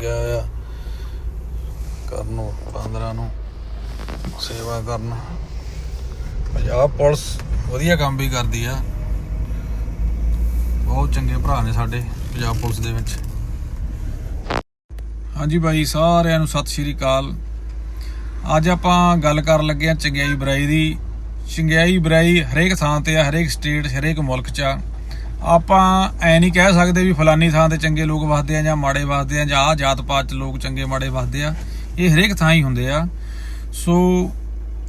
ਲੱਗਿਆ ਹੋਇਆ। ਕਰਨ ਨੂੰ 15 ਨੂੰ, ਸੇਵਾ ਕਰਨ। ਪੰਜਾਬ ਪੁਲਿਸ ਵਧੀਆ ਕੰਮ ਵੀ ਕਰਦੀ ਆ। ਬਹੁਤ ਚੰਗੇ ਭਰਾ ਨੇ ਸਾਡੇ, ਪੰਜਾਬ ਪੁਲਿਸ ਦੇ ਵਿੱਚ। ਹਾਂਜੀ ਬਾਈ, ਸਾਰਿਆਂ ਨੂੰ ਸਤਿ ਸ਼੍ਰੀ ਅਕਾਲ। ਅੱਜ ਆਪਾਂ ਗੱਲ ਕਰਨ ਲੱਗੇ ਆ ਚੰਗਿਆਈ ਬੁਰਾਈ ਦੀ। ਚੰਗਿਆਈ ਬੁਰਾਈ ਹਰੇਕ ਥਾਂ ਤੇ ਆ, ਹਰੇਕ ਸਟੇਟ, ਹਰੇਕ ਮੁਲਕ 'ਚ ਆ। ਆਪਾਂ ਐ ਨਹੀਂ ਕਹਿ ਸਕਦੇ ਵੀ ਫਲਾਨੀ ਥਾਂ ਤੇ ਚੰਗੇ ਲੋਕ ਵਸਦੇ ਆ ਜਾਂ ਮਾੜੇ ਵਸਦੇ ਆ ਜਾਂ ਆ ਜਾਤ ਪਾਤ 'ਚ ਲੋਕ ਚੰਗੇ ਮਾੜੇ ਵਸਦੇ ਆ, ਇਹ ਹਰੇਕ ਥਾਂ ਹੀ ਹੁੰਦੇ ਆ। ਸੋ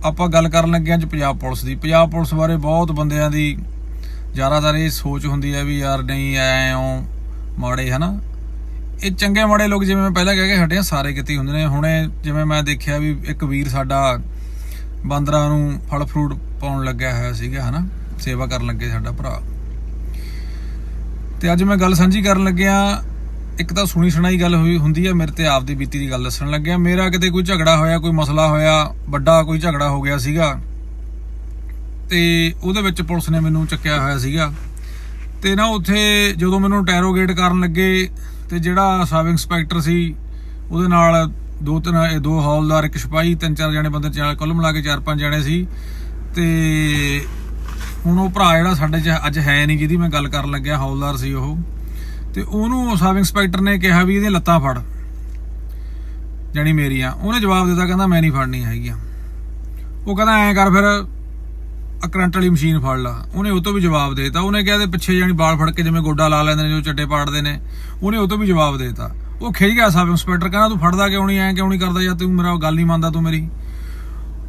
ਆਪਾਂ ਗੱਲ ਕਰਨ ਲੱਗੇ ਆ ਅੱਜ ਪੰਜਾਬ ਪੁਲਿਸ ਦੀ। ਪੰਜਾਬ ਪੁਲਿਸ ਬਾਰੇ ਬਹੁਤ ਬੰਦਿਆਂ ਦੀ ਜ਼ਿਆਦਾਤਰ ਇਹ ਸੋਚ ਹੁੰਦੀ ਆ ਵੀ ਯਾਰ ਨਹੀਂ, ਐ ਓ ਮਾੜੇ, ਹਨਾ? ਇਹ ਚੰਗੇ ਮਾੜੇ ਲੋਕ ਜਿਵੇਂ ਮੈਂ ਪਹਿਲਾਂ ਕਹਿ ਕੇ ਹਟਿਆ, ਸਾਰੇ ਕਿਤੇ ਹੁੰਦੇ ਨੇ। ਹੁਣੇ ਜਿਵੇਂ ਮੈਂ ਦੇਖਿਆ ਵੀ ਇੱਕ ਵੀਰ ਸਾਡਾ ਬਾਂਦਰਾਂ ਨੂੰ ਫਲ ਫਰੂਟ ਪਾਉਣ ਲੱਗਿਆ ਹੋਇਆ ਸੀਗਾ, ਹਨਾ? ਸੇਵਾ ਕਰਨ ਲੱਗੇ ਸਾਡਾ ਭਰਾ। ਤੇ ਅੱਜ ਮੈਂ ਗੱਲ ਸਾਂਝੀ ਕਰਨ ਲੱਗਿਆ, ਇੱਕ ਤਾਂ ਸੁਣੀ ਸੁਣਾਈ ਗੱਲ ਹੋਈ ਹੁੰਦੀ ਹੈ ਮੇਰੇ ਤੇ ਆਪਦੀ ਬੀਤੀ ਦੀ ਗੱਲ ਦੱਸਣ ਲੱਗਿਆ। ਮੇਰਾ ਕਿਤੇ ਕੋਈ ਝਗੜਾ ਹੋਇਆ, ਕੋਈ ਮਸਲਾ ਹੋਇਆ, ਵੱਡਾ ਕੋਈ ਝਗੜਾ ਹੋ ਗਿਆ ਸੀਗਾ। ਤੇ ਉਹਦੇ ਵਿੱਚ ਪੁਲਿਸ ਨੇ ਮੈਨੂੰ ਚੱਕਿਆ ਹੋਇਆ ਸੀਗਾ। ਤੇ ਨਾ ਉੱਥੇ ਜਦੋਂ ਮੈਨੂੰ ਟੈਰੋਗੇਟ ਕਰਨ ਲੱਗੇ, ਤੇ ਜਿਹੜਾ ਸਬ ਇੰਸਪੈਕਟਰ ਸੀ, ਉਹਦੇ ਨਾਲ ਦੋ ਤਿੰਨ ਦੋ ਹੌਲਦਾਰ, ਇੱਕ ਸਿਪਾਹੀ, ਤਿੰਨ ਚਾਰ ਜਣੇ ਬੰਦੇ, ਚਾਰ ਕੁੱਲ ਮਿਲਾ ਕੇ ਚਾਰ ਪੰਜ ਜਣੇ ਸੀ। ਤੇ ਹੁਣ ਉਹ ਭਰਾ ਜਿਹੜਾ ਸਾਡੇ ਚ ਅੱਜ ਹੈ ਨਹੀਂ, ਜਿਹਦੀ ਮੈਂ ਗੱਲ ਕਰਨ ਲੱਗਿਆ, ਹੌਲਦਾਰ ਸੀ ਉਹ। ਤੇ ਉਹਨੂੰ ਸਬ ਇੰਸਪੈਕਟਰ ਨੇ ਕਿਹਾ ਵੀ ਇਹਦੇ ਲੱਤਾਂ ਫੜ। ਜਾਣੀ ਮੇਰੀਆਂ। ਉਹਨੇ ਜਵਾਬ ਦਿੱਤਾ, ਕਹਿੰਦਾ ਮੈਂ ਨਹੀਂ ਫੜਨੀ ਹੈਗੀਆਂ। ਉਹ ਕਹਿੰਦਾ ਐਂ ਕਰ ਫਿਰ ਆ ਕਰੰਟ ਵਾਲੀ ਮਸ਼ੀਨ ਫੜ ਲਾ। ਉਹਨੇ ਉਹ ਤੋਂ ਵੀ ਜਵਾਬ ਦੇਤਾ। ਉਹਨੇ ਕਿਹਾ ਤੇ ਪਿੱਛੇ ਜਾਣੀ ਬਾਲ ਫੜ ਕੇ ਜਿਵੇਂ ਗੋਡਾ ਲਾ ਲੈਂਦੇ ਨੇ, ਜੋ ਚੱਟੇ ਪਾੜਦੇ ਨੇ। ਉਹਨੇ ਉਹ ਤੋਂ ਵੀ ਜਵਾਬ ਦੇਤਾ। ਉਹ ਖਿਜ ਗਿਆ ਸਬ ਇੰਸਪੈਕਟਰ, ਕਹਿੰਦਾ ਤੂੰ ਫੜਦਾ ਕਿਉਂ ਨਹੀਂ, ਐਂ ਕਿਉਂ ਨਹੀਂ ਕਰਦਾ ਯਾਰ ਤੂੰ ਮੇਰਾ ਗੱਲ ਨਹੀਂ ਮੰਨਦਾ ਤੂੰ ਮੇਰੀ।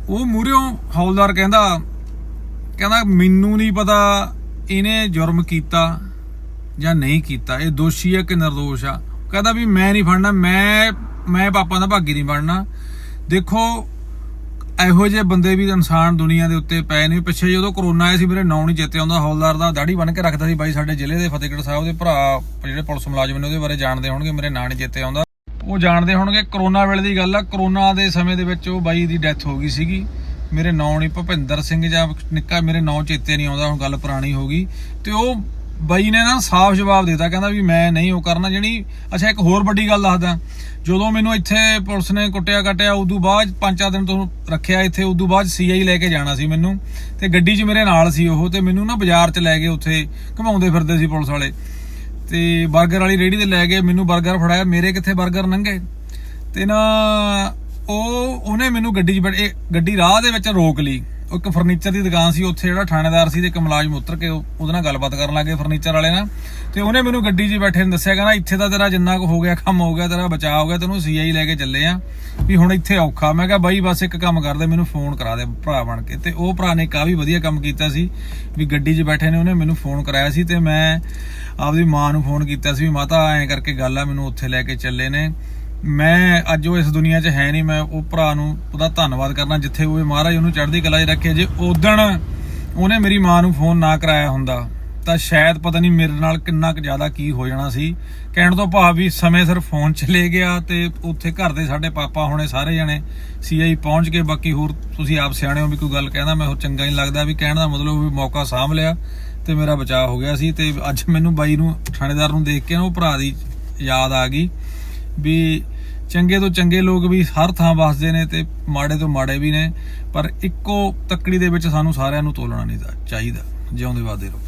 ਉਹ ਮੂਹਰਿਓਂ ਹੌਲਦਾਰ ਕਹਿੰਦਾ ਕਹਿੰਦਾ ਮੈਨੂੰ ਨਹੀਂ ਪਤਾ ਇਹਨੇ ਜੁਰਮ ਕੀਤਾ ਜਾਂ ਨਹੀਂ ਕੀਤਾ, ਇਹ ਦੋਸ਼ੀ ਹੈ ਕਿ ਨਿਰਦੋਸ਼ ਆ? ਕਹਿੰਦਾ ਵੀ ਮੈਂ ਨਹੀਂ ਫੜਨਾ, ਮੈਂ ਮੈਂ ਪਾਪਾ ਦਾ ਭਾਗੀ ਨਹੀਂ ਬਣਨਾ। ਦੇਖੋ, ਇਹੋ ਜਿਹੇ ਬੰਦੇ ਵੀ ਇਨਸਾਨ ਦੁਨੀਆ ਦੇ ਉੱਤੇ ਪਏ ਨੇ। ਪਿੱਛੇ ਜਦੋਂ ਕਰੋਨਾ ਆਇਆ ਸੀ, ਮੇਰੇ ਨਾਂ ਨਹੀਂ ਚੇਤੇ ਆਉਂਦਾ, ਹੌਲਦਾਰ ਦਾ ਦਾੜੀ ਬਣ ਕੇ ਰੱਖਦਾ ਸੀ ਬਾਈ ਸਾਡੇ ਜ਼ਿਲ੍ਹੇ ਦੇ, ਫਤਿਹਗੜ੍ਹ ਸਾਹਿਬ ਦੇ ਭਰਾ, ਜਿਹੜੇ ਪੁਲਿਸ ਮੁਲਾਜ਼ਮ ਨੇ ਉਹਦੇ ਬਾਰੇ ਜਾਣਦੇ ਹੋਣਗੇ, ਮੇਰੇ ਨਾਂ ਨਹੀਂ ਚੇਤੇ ਆਉਂਦਾ। ਉਹ ਜਾਣਦੇ ਹੋਣਗੇ, ਕਰੋਨਾ ਵੇਲੇ ਦੀ ਗੱਲ ਆ, ਕਰੋਨਾ ਦੇ ਸਮੇਂ ਦੇ ਵਿੱਚ ਉਹ ਬਾਈ ਦੀ ਡੈਥ ਹੋ ਗਈ ਸੀਗੀ। ਮੇਰੇ ਨੌ ਨਹੀਂ ਭਪਿੰਦਰ ਸਿੰਘ ਜਾਂ ਨਿੱਕਾ ਮੇਰੇ ਨੌ ਚੇਤੇ ਨਹੀਂ ਆਉਂਦਾ ਹੁਣ ਗੱਲ ਪੁਰਾਣੀ ਹੋ ਗਈ। ਤੇ ਉਹ ਬਾਈ ਨੇ ਨਾ ਸਾਫ਼ ਜਵਾਬ ਦਿੱਤਾ, ਕਹਿੰਦਾ ਵੀ ਮੈਂ ਨਹੀਂ ਉਹ ਕਰਨਾ, ਜਿਹੜੀ ਅੱਛਾ, ਇੱਕ ਹੋਰ ਵੱਡੀ ਗੱਲ ਦੱਸਦਾ। ਜਦੋਂ ਮੈਨੂੰ ਇੱਥੇ ਪੁਲਿਸ ਨੇ ਕੁੱਟਿਆ, ਕਟਿਆ ਤੋਂ ਬਾਅਦ ਪੰਜ ਚਾਰ ਦਿਨ ਤੋਂ ਰੱਖਿਆ ਇੱਥੇ, ਉਦੋਂ ਬਾਅਦ ਸੀਆਈ ਲੈ ਕੇ ਜਾਣਾ ਸੀ ਮੈਨੂੰ। ਤੇ ਗੱਡੀ 'ਚ ਮੇਰੇ ਨਾਲ ਸੀ ਉਹ, ਤੇ ਮੈਨੂੰ ਨਾ ਬਾਜ਼ਾਰ 'ਚ ਲੈ ਗਏ ਉੱਥੇ, ਘਮਾਉਂਦੇ ਫਿਰਦੇ ਸੀ ਪੁਲਿਸ ਵਾਲੇ। ਤੇ 버ਗਰ ਵਾਲੀ ਰੇੜੀ ਤੇ ਲੈ ਗਏ, ਮੈਨੂੰ 버ਗਰ ਫੜਾਇਆ, ਮੇਰੇ ਕਿੱਥੇ 버ਗਰ ਨੰਗੇ? ਤੇ ਨਾ ਉਹ, ਉਹਨੇ ਮੈਨੂੰ ਗੱਡੀ 'ਚ ਬੈਠ ਗੱਡੀ ਰਾਹ ਦੇ ਵਿੱਚ ਰੋਕ ਲਈ। ਉਹ ਇੱਕ ਫਰਨੀਚਰ ਦੀ ਦੁਕਾਨ ਸੀ, ਉੱਥੇ ਜਿਹੜਾ ਥਾਣੇਦਾਰ ਸੀ ਤੇ ਇੱਕ ਮੁਲਾਜ਼ਮ ਉਤਰ ਕੇ ਉਹ- ਉਹਦੇ ਨਾਲ ਗੱਲਬਾਤ ਕਰਨ ਲੱਗੇ ਫਰਨੀਚਰ ਵਾਲੇ ਨਾਲ। ਤੇ ਉਹਨੇ ਮੈਨੂੰ ਗੱਡੀ 'ਚ ਬੈਠੇ ਨੂੰ ਦੱਸਿਆ, ਕਹਿੰਦਾ ਇੱਥੇ ਤਾਂ ਤੇਰਾ ਜਿੰਨਾ ਕੁ ਹੋ ਗਿਆ, ਕੰਮ ਹੋ ਗਿਆ, ਤੇਰਾ ਬਚਾਅ ਹੋ ਗਿਆ, ਤੈਨੂੰ ਸੀਆਈ ਲੈ ਕੇ ਚੱਲੇ ਆ, ਵੀ ਹੁਣ ਇੱਥੇ ਔਖਾ। ਮੈਂ ਕਿਹਾ, ਬਾਈ, ਬਸ ਇੱਕ ਕੰਮ ਕਰਦੇ ਮੈਨੂੰ ਫੋਨ ਕਰਾ ਦੇ ਭਰਾ ਬਣ ਕੇ। ਤੇ ਉਹ ਭਰਾ ਨੇ ਕਾਫੀ ਵਧੀਆ ਕੰਮ ਕੀਤਾ ਸੀ, ਵੀ ਗੱਡੀ 'ਚ ਬੈਠੇ ਨੇ, ਉਹਨੇ ਮੈਨੂੰ ਫੋਨ ਕਰਾਇਆ ਸੀ ਤੇ ਮੈਂ ਆਪਦੀ ਮਾਂ ਨੂੰ ਫੋਨ ਕੀਤਾ ਸੀ, ਵੀ ਮਾਤਾ, ਐਂ ਕਰਕੇ ਗੱਲ ਆ, ਮੈਨੂੰ ਉੱਥੇ ਲੈ ਕੇ ਚੱਲੇ ਨੇ। ਮੈਂ ਅੱਜ ਉਹ ਇਸ ਦੁਨੀਆ 'ਚ ਹੈ ਨਹੀਂ, ਮੈਂ ਉਹ ਭਰਾ ਨੂੰ ਉਹਦਾ ਧੰਨਵਾਦ ਕਰਨਾ, ਜਿੱਥੇ ਉਹ ਮਹਾਰਾਜ ਉਹਨੂੰ ਚੜ੍ਹਦੀ ਕਲਾ 'ਚ ਰੱਖੇ, ਜੇ ਉਦਣ ਉਹਨੇ ਮੇਰੀ ਮਾਂ ਨੂੰ ਫੋਨ ਨਾ ਕਰਾਇਆ ਹੁੰਦਾ, ਤਾਂ ਸ਼ਾਇਦ ਪਤਾ ਨਹੀਂ ਮੇਰੇ ਨਾਲ ਕਿੰਨਾ ਕੁ ਜ਼ਿਆਦਾ ਕੀ ਹੋ ਜਾਣਾ ਸੀ। ਕਹਿਣ ਤੋਂ ਭਾਵ ਵੀ ਸਮੇਂ ਸਿਰ ਫੋਨ ਚਲੇ ਗਿਆ ਤੇ ਉੱਥੇ ਘਰ ਦੇ ਸਾਡੇ ਪਾਪਾ ਹੋਣੇ ਸਾਰੇ ਜਣੇ ਸੀਆਈ ਪਹੁੰਚ ਕੇ ਬਾਕੀ ਹੋਰ ਤੁਸੀਂ ਆਪ ਸਿਆਣੇ ਹੋ ਵੀ ਕੋਈ ਗੱਲ ਕਹਿੰਦਾ, ਮੈਂ ਉਹ ਚੰਗਾ ਨਹੀਂ ਲੱਗਦਾ ਵੀ ਕਹਿਣ ਦਾ ਮਤਲਬ ਵੀ ਮੌਕਾ ਸਾਂਭ ਲਿਆ ਤੇ ਮੇਰਾ ਬਚਾਅ ਹੋ ਗਿਆ ਸੀ। ਤੇ ਅੱਜ ਮੈਨੂੰ ਬਾਈ ਨੂੰ, ਥਾਣੇਦਾਰ ਨੂੰ ਦੇਖ ਕੇ ਉਹ ਭਰਾ ਦੀ ਯਾਦ ਆ ਗਈ ਵੀ ਚੰਗੇ ਤੋਂ ਚੰਗੇ ਲੋਕ ਵੀ ਹਰ ਥਾਂ ਵਸਦੇ ਨੇ ਤੇ ਮਾੜੇ ਤੋਂ ਮਾੜੇ ਵੀ ਨੇ, ਪਰ ਇੱਕੋ ਤੱਕੜੀ ਦੇ ਵਿੱਚ ਸਾਨੂੰ ਸਾਰਿਆਂ ਨੂੰ ਤੋਲਣਾ ਨਹੀਂ ਚਾਹੀਦਾ, ਜਿਉਂਦੇ ਵਾਦੇ ਰਹੋ।